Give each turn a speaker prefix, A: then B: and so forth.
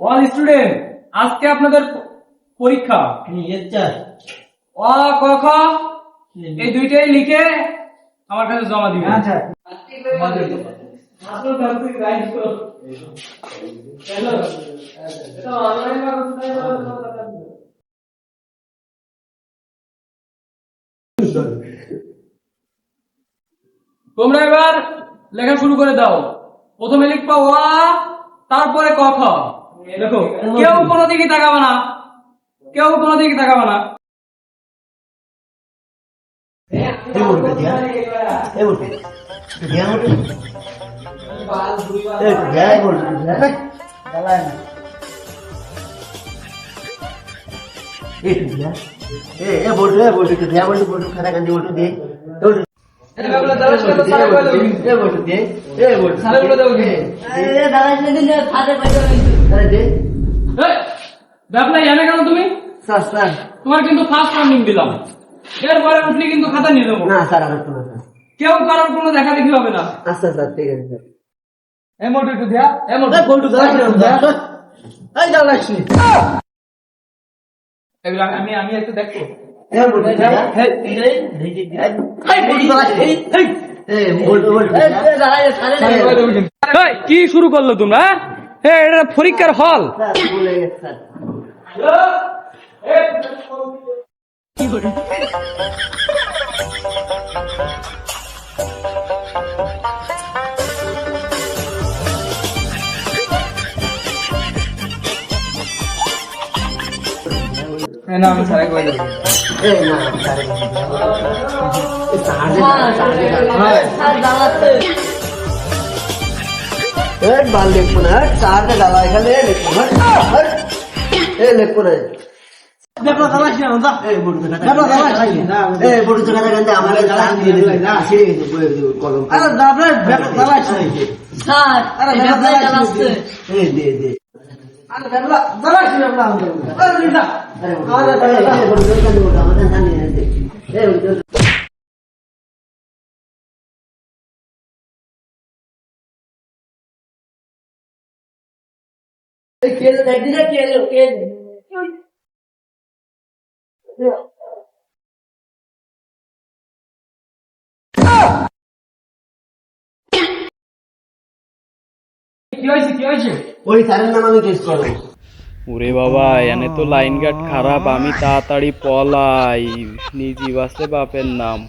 A: All student আজকে আপনাদের পরীক্ষা। অ ক খ এই দুইটাই লিখে আমার কাছে জমা দিবেন। আচ্ছা তোমরা এবার লেখা শুরু করে দাও। প্রথমে লিখবা ওয়া তারপরে ক খ। দেখো কেউ কোনো দিকে তাকাবে না কেউ কোনো দিকে তাকাবে না ব্যাপার জানে কেন তুমি? তোমার কিন্তু ফার্স্ট ওয়ার্নিং দিলাম এরপরে উঠলে কিন্তু খাতা নিয়ে দেবো কেউ কারোর কোনো দেখা দেখি হবে না। এমোট একটু দেয়া এমোট এগুলো আমি- আমি আমি একটু দেখব। এই, কি শুরু করল তোমরা হ্যাঁ এটা পরীক্ষার হল না আমি সারা দেবো
B: বাল লেখবো না চারটে ডালা এখানে লেখবো এ লেখবো না। এ বড় তো কথা কান্দে আমাকে দাঁড়ান দিয়ে দিলে ছিঁড়ে গেছে বইয়ের কলম আরে দাবরে বেটা দালা ছিঁড়ে আরে বেটা দালা ছিঁড়ে এ দে দে আরে দালা দালা ছিঁড়ে আমরা আরে দিদা আরে আমাদের দালা বড় তো কান্দে বড় আমাদের জানি না দে। এ কেলে দেখ দিলে কেলে কেলে
A: কি হয়েছে কি হয়েছে
B: ওই স্যারের নাম আমি কেস করব।
C: ওরে বাবা, এনে তো লাইন গার্ড খারাপ, আমি তাড়াতাড়ি পলাই। নিজি বাসে বাপের নাম।